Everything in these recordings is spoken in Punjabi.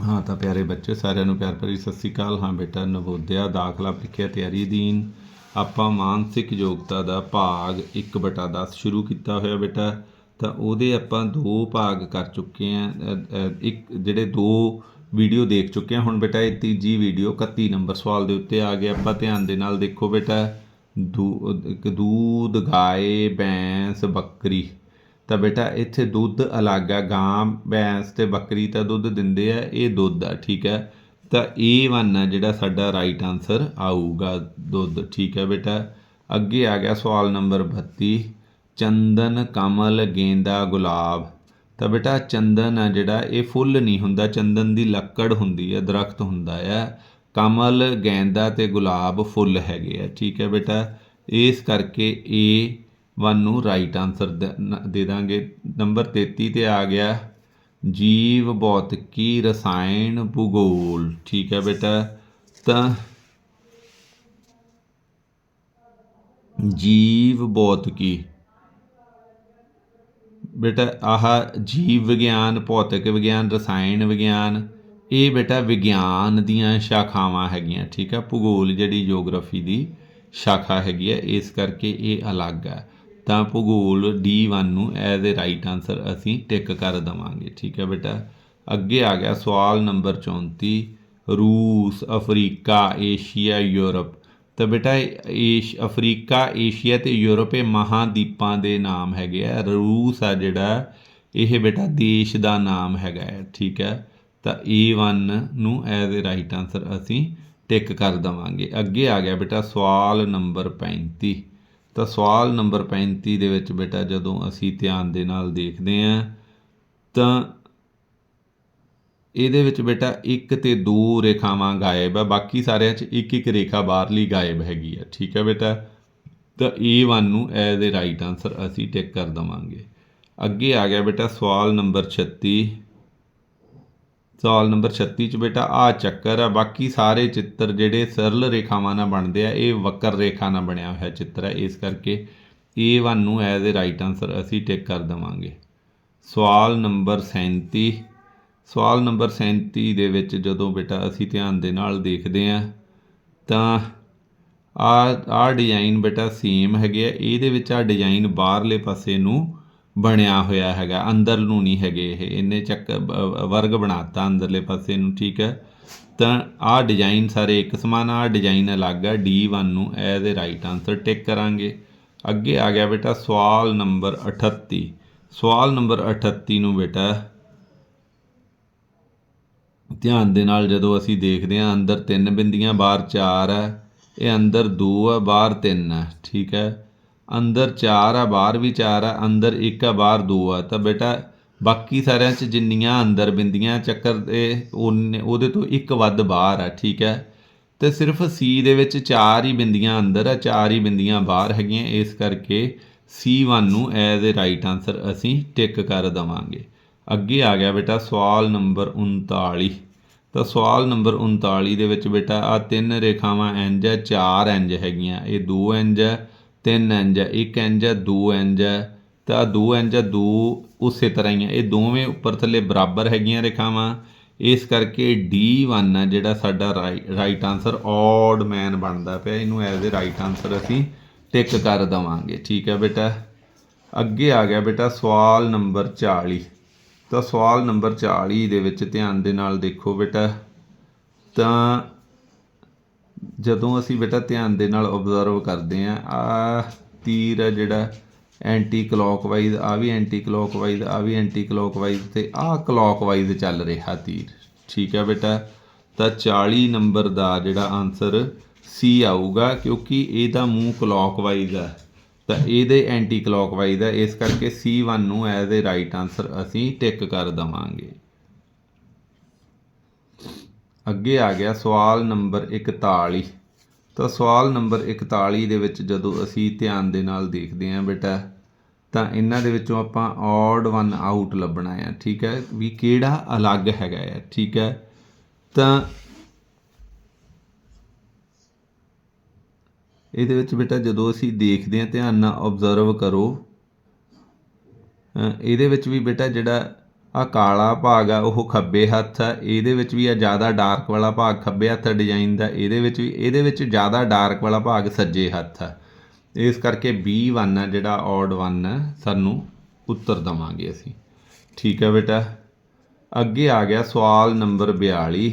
ਹਾਂ, ਤਾਂ ਪਿਆਰੇ ਬੱਚੇ, ਸਾਰਿਆਂ ਨੂੰ ਪਿਆਰ ਭਰੀ ਸਤਿ ਸ੍ਰੀ ਅਕਾਲ। ਹਾਂ ਬੇਟਾ, ਨਵੋਦਿਆ, ਦਾਖਲਾ ਪ੍ਰੀਖਿਆ ਤਿਆਰੀ ਅਧੀਨ ਆਪਾਂ ਮਾਨਸਿਕ ਯੋਗਤਾ ਦਾ ਭਾਗ 1/10 ਸ਼ੁਰੂ ਕੀਤਾ ਹੋਇਆ ਬੇਟਾ। ਤਾਂ ਉਹਦੇ ਆਪਾਂ ਦੋ ਭਾਗ ਕਰ ਚੁੱਕੇ ਆ ਇੱਕ, ਜਿਹੜੇ ਦੋ ਵੀਡੀਓ ਦੇਖ ਚੁੱਕੇ ਆ ਹੁਣ ਬੇਟਾ, ਇਹ ਤੀਜੀ ਵੀਡੀਓ 31 ਨੰਬਰ ਸਵਾਲ ਦੇ ਉੱਤੇ ਆ ਗਿਆ ਆਪਾਂ ਧਿਆਨ ਦੇ ਨਾਲ ਦੇਖੋ ਬੇਟਾ, ਦੂ- ਦੂਧ, ਗਾਏ, ਭੈਂਸ, ਬੱਕਰੀ। ਤਾਂ ਬੇਟਾ ਇੱਥੇ ਦੁੱਧ ਅਲੱਗ ਆ, ਗਾਂ, ਭੈਂਸ ਤੇ ਬੱਕਰੀ ਤਾਂ ਦੁੱਧ ਦਿੰਦੇ ਆ, ਇਹ ਦੁੱਧ ਆ, ਠੀਕ ਹੈ ਤਾਂ A1 ਆ ਜਿਹੜਾ ਸਾਡਾ ਰਾਈਟ ਆਨਸਰ ਆਊਗਾ ਦੁੱਧ, ਠੀਕ ਹੈ ਬੇਟਾ? ਅੱਗੇ ਆ ਗਿਆ ਸਵਾਲ ਨੰਬਰ 32 ਚੰਦਨ, ਕਮਲ, ਗੇਂਦਾ, ਗੁਲਾਬ। ਤਾਂ ਬੇਟਾ ਚੰਦਨ ਆ ਜਿਹੜਾ, ਇਹ ਫੁੱਲ ਨਹੀਂ ਹੁੰਦਾ, ਚੰਦਨ ਦੀ ਲੱਕੜ ਹੁੰਦੀ ਹੈ ਦਰਖਤ ਹੁੰਦਾ ਹੈ ਕਮਲ, ਗੇਂਦਾ ਤੇ ਗੁਲਾਬ ਫੁੱਲ ਹੈਗੇ ਆ, ਠੀਕ ਹੈ ਬੇਟਾ? ਇਸ ਕਰਕੇ A 1 ਨੂੰ ਰਾਈਟ ਆਨਸਰ ਦੇ ਦਾਂਗੇ। ਨੰਬਰ 33 ਤੇ ਆ ਗਿਆ, ਜੀਵ ਭੌਤਿਕੀ ਰਸਾਇਣ ਭੂਗੋਲ? ਠੀਕ ਹੈ ਬੇਟਾ, ਤਾਂ ਜੀਵ ਭੌਤਿਕੀ ਬੇਟਾ, ਆਹ ਜੀਵ ਵਿਗਿਆਨ, ਭੌਤਿਕ ਵਿਗਿਆਨ, ਰਸਾਇਣ ਵਿਗਿਆਨ, ਇਹ ਬੇਟਾ ਵਿਗਿਆਨ ਦੀਆਂ ਸ਼ਾਖਾਵਾਂ ਹੈਗੀਆਂ, ਠੀਕ ਹੈ। ਭੂਗੋਲ ਜਿਹੜੀ ਜੀਓਗ੍ਰਾਫੀ ਦੀ ਸ਼ਾਖਾ ਹੈਗੀ ਹੈ, ਇਸ ਕਰਕੇ ਇਹ ਅਲੱਗ ਹੈ। ਤਾਂ ਭੂਗੋਲ D1 ਨੂੰ ਐਜ਼ ਅ ਰਾਈਟ ਆਨਸਰ ਅਸੀਂ ਟਿਕ ਕਰ ਦਵਾਂਗੇ। ਠੀਕ ਹੈ ਬੇਟਾ? ਅੱਗੇ ਆ ਗਿਆ ਸਵਾਲ ਨੰਬਰ 34 ਰੂਸ, ਅਫਰੀਕਾ, ਏਸ਼ੀਆ, ਯੂਰਪ। ਤਾਂ ਬੇਟਾ, ਏਸ਼, ਅਫਰੀਕਾ, ਏਸ਼ੀਆ ਤੇ ਯੂਰਪ ਇਹ ਮਹਾਦੀਪਾਂ ਦੇ ਨਾਮ ਹੈਗੇ ਆ। ਰੂਸ ਆ ਜਿਹੜਾ, ਇਹ ਬੇਟਾ ਦੇਸ਼ ਦਾ ਨਾਮ ਹੈਗਾ ਹੈ। ਠੀਕ ਹੈ? ਤਾਂ A1 ਨੂੰ ਐਜ਼ ਅ ਰਾਈਟ ਆਨਸਰ ਅਸੀਂ ਟਿਕ ਕਰ ਦਵਾਂਗੇ। ਅੱਗੇ ਆ ਗਿਆ ਬੇਟਾ ਸਵਾਲ ਨੰਬਰ 35 ਤਾਂ ਸਵਾਲ ਨੰਬਰ 35 ਦੇ ਵਿੱਚ ਬੇਟਾ, ਜਦੋਂ ਅਸੀਂ ਧਿਆਨ ਦੇ ਨਾਲ ਦੇਖਦੇ ਹਾਂ, ਤਾਂ ਇਹਦੇ ਵਿੱਚ ਬੇਟਾ ਇੱਕ ਤੇ ਦੋ ਰੇਖਾਵਾਂ ਗਾਇਬ ਹੈ ਬਾਕੀ ਸਾਰਿਆਂ 'ਚ ਇੱਕ ਇੱਕ ਰੇਖਾ ਬਾਹਰਲੀ ਗਾਇਬ ਹੈਗੀ ਆ। ਠੀਕ ਹੈ ਬੇਟਾ? ਤਾਂ A1 ਨੂੰ ਐਜ਼ ਅ ਰਾਈਟ ਆਨਸਰ ਅਸੀਂ ਟਿਕ ਕਰ ਦਵਾਂਗੇ। ਅੱਗੇ ਆ ਗਿਆ ਬੇਟਾ ਸਵਾਲ ਨੰਬਰ 36 ਸਵਾਲ ਨੰਬਰ 36 ਚ ਬੇਟਾ ਆ ਚੱਕਰ ਆ, ਬਾਕੀ ਸਾਰੇ ਚਿੱਤਰ ਜਿਹੜੇ ਸਰਲ ਰੇਖਾਵਾਂ ਨਾਲ ਬਣਦੇ ਆ, ਇਹ ਵਕਰ ਰੇਖਾ ਨਾਲ ਬਣਿਆ ਹੋਇਆ ਚਿੱਤਰ ਹੈ ਇਸ ਕਰਕੇ A1 ਨੂੰ ਐਜ਼ ਅ ਰਾਈਟ ਆਨਸਰ ਅਸੀਂ ਟਿਕ ਕਰ ਦਵਾਂਗੇ। ਸਵਾਲ ਨੰਬਰ 37 ਸਵਾਲ ਨੰਬਰ 37 ਦੇ ਵਿੱਚ ਜਦੋਂ ਬੇਟਾ ਅਸੀਂ ਧਿਆਨ ਦੇ ਨਾਲ ਦੇਖਦੇ ਆ, ਤਾਂ ਆ ਆ ਡਿਜ਼ਾਈਨ ਬੇਟਾ ਸੇਮ ਹੈਗੇ ਆ, ਇਹਦੇ ਵਿੱਚ ਆ ਡਿਜ਼ਾਈਨ ਬਾਹਰਲੇ ਪਾਸੇ ਨੂੰ ਬਣਿਆ ਹੋਇਆ ਹੈਗਾ ਅੰਦਰ ਨੂੰ ਨਹੀਂ ਹੈਗੇ ਇਹ, ਇਹਨੇ ਚੱਕ ਬ- ਵਰਗ ਬਣਾਤਾ ਅੰਦਰਲੇ ਪਾਸੇ ਨੂੰ, ਠੀਕ ਹੈ? ਤਾਂ ਆਹ ਡਿਜ਼ਾਈਨ ਸਾਰੇ ਇੱਕ ਸਮਾਨ ਆ ਡਿਜ਼ਾਈਨ ਅਲੱਗ ਆ D1 ਨੂੰ as a right answer tick ਕਰਾਂਗੇ। ਅੱਗੇ ਆ ਗਿਆ ਬੇਟਾ ਸਵਾਲ ਨੰਬਰ 38 ਸਵਾਲ ਨੰਬਰ 38 ਨੂੰ ਬੇਟਾ ਧਿਆਨ ਦੇ ਨਾਲ ਜਦੋਂ ਅਸੀਂ ਦੇਖਦੇ ਹਾਂ, ਅੰਦਰ ਤਿੰਨ ਬਿੰਦੀਆਂ, ਬਾਹਰ ਚਾਰ ਹੈ, ਇਹ ਅੰਦਰ ਦੋ ਹੈ, ਬਾਹਰ ਤਿੰਨ ਹੈ, ਠੀਕ ਹੈ? ਅੰਦਰ ਚਾਰ ਆ, ਬਾਹਰ ਵੀ ਚਾਰ ਆ, ਅੰਦਰ ਇੱਕ ਆ, ਬਾਹਰ ਦੋ ਆ। ਤਾਂ ਬੇਟਾ, ਬਾਕੀ ਸਾਰਿਆਂ 'ਚ ਜਿੰਨੀਆਂ ਅੰਦਰ ਬਿੰਦੀਆਂ ਚੱਕਰ ਦੇ ਉਹਨੇ ਉਹਦੇ ਤੋਂ ਇੱਕ ਵੱਧ ਬਾਹਰ ਆ, ਠੀਕ ਹੈ ਤੇ ਸਿਰਫ C ਦੇ ਵਿੱਚ ਚਾਰ ਹੀ ਬਿੰਦੀਆਂ ਅੰਦਰ ਆ, ਚਾਰ ਹੀ ਬਿੰਦੀਆਂ ਬਾਹਰ ਹੈਗੀਆਂ। ਇਸ ਕਰਕੇ C1 ਨੂੰ ਐਜ਼ ਅ ਰਾਈਟ ਆਨਸਰ ਅਸੀਂ ਟਿਕ ਕਰ ਦਵਾਂਗੇ। ਅੱਗੇ ਆ ਗਿਆ ਬੇਟਾ ਸਵਾਲ ਨੰਬਰ 39 ਤਾਂ ਸਵਾਲ ਨੰਬਰ 39 ਦੇ ਵਿੱਚ ਬੇਟਾ ਆ ਤਿੰਨ ਰੇਖਾਵਾਂ ਇੰਜ ਹੈ ਚਾਰ ਇੰਜ ਹੈਗੀਆਂ। ਇਹ ਦੋ ਇੰਜ ਹੈ ਤਿੰਨ ਇੰਜ ਹੈ, ਇੱਕ ਇੰਜ ਹੈ, ਦੋ ਇੰਜ ਹੈ। ਤਾਂ ਦੋ ਇੰਜ ਹੈ, ਦੋ ਉਸੇ ਤਰ੍ਹਾਂ ਹੀ ਹੈ। ਇਹ ਦੋਵੇਂ ਉੱਪਰ ਥੱਲੇ ਬਰਾਬਰ ਹੈਗੀਆਂ ਰੇਖਾਵਾਂ। ਇਸ ਕਰਕੇ D1 ਹੈ ਜਿਹੜਾ ਸਾਡਾ ਰਾਈਟ ਆਨਸਰ ਔਡ ਮੈਨ ਬਣਦਾ ਪਿਆ। ਇਹਨੂੰ ਐਜ਼ ਅ ਰਾਈਟ ਆਨਸਰ ਅਸੀਂ ਟਿਕ ਕਰ ਦਵਾਂਗੇ। ਠੀਕ ਹੈ ਬੇਟਾ? ਅੱਗੇ ਆ ਗਿਆ ਬੇਟਾ ਸਵਾਲ ਨੰਬਰ 40 ਤਾਂ ਸਵਾਲ ਨੰਬਰ 40 ਦੇ ਵਿੱਚ ਧਿਆਨ ਦੇ ਨਾਲ ਦੇਖੋ ਬੇਟਾ। ਤਾਂ ਜਦੋਂ ਅਸੀਂ ਬੇਟਾ ਧਿਆਨ ਦੇ ਨਾਲ ਆਬਜ਼ਰਵ ਕਰਦੇ ਆ ਆ ਤੀਰ ਹੈ ਜਿਹੜਾ ਐਂਟੀ ਕਲੌਕਵਾਈਜ਼ ਆ ਵੀ ਐਂਟੀ ਕਲੌਕਵਾਈਜ਼ ਆ ਵੀ ਐਂਟੀ ਕਲੌਕਵਾਈਜ਼ ਤੇ ਆ ਕਲੌਕਵਾਈਜ਼ ਚੱਲ ਰਿਹਾ ਤੀਰ। ਠੀਕ ਹੈ ਬੇਟਾ? ਤਾਂ 40 ਨੰਬਰ ਦਾ ਜਿਹੜਾ ਆਨਸਰ ਸੀ ਆਊਗਾ, ਕਿਉਂਕਿ ਇਹਦਾ ਮੂੰਹ ਕਲੌਕਵਾਈਜ਼ ਹੈ ਤਾਂ ਇਹਦੇ ਐਂਟੀ ਕਲੌਕਵਾਈਜ਼ ਹੈ ਇਸ ਕਰਕੇ C1 ਨੂੰ ਐਜ਼ ਅ ਰਾਈਟ ਆਨਸਰ ਅਸੀਂ ਟਿਕ ਕਰ ਦਵਾਂਗੇ। ਅੱਗੇ ਆ ਗਿਆ ਸਵਾਲ ਨੰਬਰ 41 ਤਾਂ ਸਵਾਲ ਨੰਬਰ 41 ਦੇ ਵਿੱਚ ਜਦੋਂ ਅਸੀਂ ਧਿਆਨ ਦੇ ਨਾਲ ਦੇਖਦੇ ਹਾਂ ਬੇਟਾ, ਤਾਂ ਇਹਨਾਂ ਦੇ ਵਿੱਚੋਂ ਆਪਾਂ ਔਡ ਵਨ ਆਊਟ ਲੱਭਣਾ ਹੈ, ਠੀਕ ਹੈ? ਵੀ ਕਿਹੜਾ ਅਲੱਗ ਹੈਗਾ ਹੈ, ਠੀਕ ਹੈ? ਤਾਂ ਇਹਦੇ ਵਿੱਚ ਬੇਟਾ ਜਦੋਂ ਅਸੀਂ ਦੇਖਦੇ ਹਾਂ, ਧਿਆਨ ਨਾਲ ਆਬਜ਼ਰਵ ਕਰੋ। ਇਹਦੇ ਵਿੱਚ ਵੀ ਬੇਟਾ ਜਿਹੜਾ ਆ ਕਾਲਾ ਭਾਗ ਆ ਉਹ ਖੱਬੇ ਹੱਥ ਆ। ਇਹਦੇ ਵਿੱਚ ਵੀ ਆ ਜ਼ਿਆਦਾ ਡਾਰਕ ਵਾਲਾ ਭਾਗ ਖੱਬੇ ਹੱਥ ਡਿਜ਼ਾਈਨ ਦਾ। ਇਹਦੇ ਵਿੱਚ ਵੀ ਇਹਦੇ ਵਿੱਚ ਜ਼ਿਆਦਾ ਡਾਰਕ ਵਾਲਾ ਭਾਗ ਸੱਜੇ ਹੱਥ ਆ। ਇਸ ਕਰਕੇ B1 ਆ ਜਿਹੜਾ ਔਡ 1 ਆ ਸਾਨੂੰ ਉੱਤਰ ਦਵਾਂਗੇ ਅਸੀਂ। ਠੀਕ ਹੈ ਬੇਟਾ। ਅੱਗੇ ਆ ਗਿਆ ਸਵਾਲ ਨੰਬਰ 42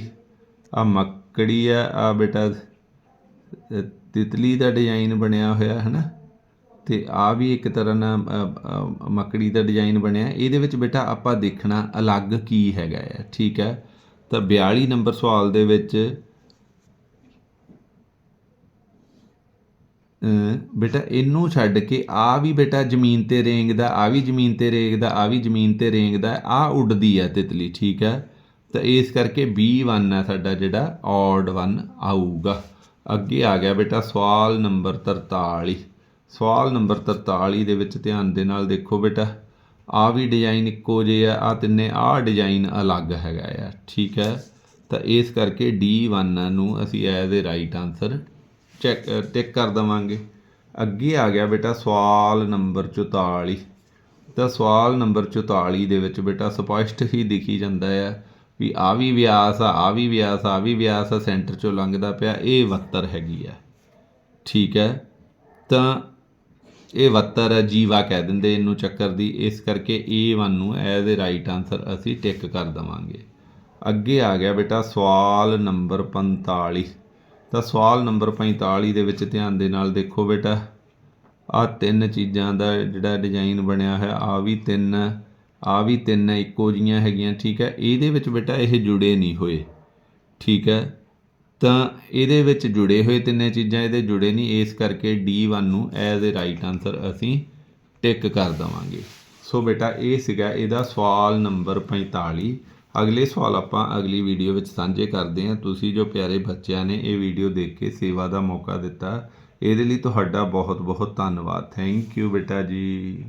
ਆ ਮੱਕੜੀ ਆ ਆ ਬੇਟਾ ਅ, ਤਿਤਲੀ ਦਾ ਡਿਜ਼ਾਈਨ ਬਣਿਆ ਹੋਇਆ ਹੈ ਨਾ ਤੇ ਆ ਵੀ ਇੱਕ ਤਰ੍ਹਾਂ ਨਾਲ ਮੱਕੜੀ ਦਾ ਡਿਜ਼ਾਈਨ ਬਣਿਆ। ਇਹਦੇ ਵਿੱਚ ਬੇਟਾ ਆਪਾਂ ਦੇਖਣਾ ਅਲੱਗ ਕੀ ਹੈਗਾ ਹੈ ਠੀਕ ਹੈ? ਤਾਂ 42 ਨੰਬਰ ਸਵਾਲ ਦੇ ਵਿੱਚ ਬੇਟਾ ਇਹਨੂੰ ਛੱਡ ਕੇ ਆ ਵੀ ਬੇਟਾ ਜ਼ਮੀਨ ਤੇ ਰੇਂਗਦਾ, ਆ ਵੀ ਜ਼ਮੀਨ ਤੇ ਰੇਂਗਦਾ, ਆ ਵੀ ਜ਼ਮੀਨ ਤੇ ਰੇਂਗਦਾ, ਆ ਉੱਡਦੀ ਆ ਤਿਤਲੀ, ਠੀਕ ਹੈ? ਤਾਂ ਇਸ ਕਰਕੇ B1 ਆ ਸਾਡਾ ਜਿਹੜਾ ਔਡ 1 ਆਊਗਾ। ਅੱਗੇ ਆ ਗਿਆ ਬੇਟਾ ਸਵਾਲ ਨੰਬਰ 43 ਸਵਾਲ ਨੰਬਰ 43 ਦੇ ਵਿੱਚ ਧਿਆਨ ਦੇ ਨਾਲ ਦੇਖੋ ਬੇਟਾ। ਆ ਵੀ ਡਿਜ਼ਾਈਨ ਇੱਕੋ ਜਿਹੇ ਆ ਆ ਤਿੰਨੇ ਆ ਡਿਜ਼ਾਈਨ ਅਲੱਗ ਹੈਗਾ ਆ, ਠੀਕ ਹੈ? ਤਾਂ ਇਸ ਕਰਕੇ D1 ਨੂੰ ਅਸੀਂ as a right answer check tick ਕਰ ਦਵਾਂਗੇ। ਅੱਗੇ ਆ ਗਿਆ ਬੇਟਾ ਸਵਾਲ ਨੰਬਰ 44 ਤਾਂ ਸਵਾਲ ਨੰਬਰ 44 ਦੇ ਵਿੱਚ ਬੇਟਾ ਸਪਸ਼ਟ ਹੀ ਦਿਖੀ ਜਾਂਦਾ ਆ ਵੀ ਆ ਵੀ ਵਿਆਸ ਆ ਆ ਵੀ ਵਿਆਸ ਆ, ਆਹ ਵੀ ਵਿਆਸ ਆ ਸੈਂਟਰ ਚੋਂ ਲੰਘਦਾ ਪਿਆ, ਇਹ ਵੱਤਰ ਹੈਗੀ ਆ। ਠੀਕ ਹੈ? ਤਾਂ ਇਹ ਵੱਤਰ ਹੈ ਜੀਵਾ ਕਹਿ ਦਿੰਦੇ ਇਹਨੂੰ ਚੱਕਰ ਦੀ। ਇਸ ਕਰਕੇ A1 ਨੂੰ ਐਜ਼ ਅ ਰਾਈਟ ਆਨਸਰ ਅਸੀਂ ਟਿਕ ਕਰ ਦਵਾਂਗੇ। ਅੱਗੇ ਆ ਗਿਆ ਬੇਟਾ ਸਵਾਲ ਨੰਬਰ 45 ਤਾਂ ਸਵਾਲ ਨੰਬਰ 45 ਦੇ ਵਿੱਚ ਧਿਆਨ ਦੇ ਨਾਲ ਦੇਖੋ ਬੇਟਾ। ਆ ਤਿੰਨ ਚੀਜ਼ਾਂ ਦਾ ਜਿਹੜਾ ਡਿਜ਼ਾਈਨ ਬਣਿਆ ਹੈ ਆ ਵੀ ਤਿੰਨ ਆ ਵੀ ਤਿੰਨ ਇੱਕੋ ਜੀਆਂ ਹੈਗੀਆਂ, ਠੀਕ ਹੈ? ਇਹਦੇ ਵਿੱਚ ਬੇਟਾ ਇਹ ਜੁੜੇ ਨਹੀਂ ਹੋਏ। ਠੀਕ ਹੈ? ਤਾਂ ਇਹਦੇ ਵਿੱਚ ਜੁੜੇ ਹੋਏ ਤਿੰਨੇ ਚੀਜ਼ਾਂ ਇਹਦੇ ਜੁੜੇ ਨਹੀਂ, ਇਸ ਕਰਕੇ D1 ਨੂੰ ਐਜ਼ ਅ ਰਾਈਟ ਆਨਸਰ ਅਸੀਂ ਟਿਕ ਕਰ ਦਵਾਂਗੇ। ਸੋ ਬੇਟਾ, ਇਹ ਸੀਗਾ ਇਹਦਾ ਸਵਾਲ ਨੰਬਰ 45 ਅਗਲੇ ਸਵਾਲ ਆਪਾਂ ਅਗਲੀ ਵੀਡੀਓ ਵਿੱਚ ਸਾਂਝੇ ਕਰਦੇ ਹਾਂ। ਤੁਸੀਂ ਜੋ ਪਿਆਰੇ ਬੱਚਿਆਂ ਨੇ ਇਹ ਵੀਡੀਓ ਦੇਖ ਕੇ ਸੇਵਾ ਦਾ ਮੌਕਾ ਦਿੱਤਾ, ਇਹਦੇ ਲਈ ਤੁਹਾਡਾ ਬਹੁਤ ਬਹੁਤ ਧੰਨਵਾਦ। ਥੈਂਕ ਯੂ ਬੇਟਾ ਜੀ।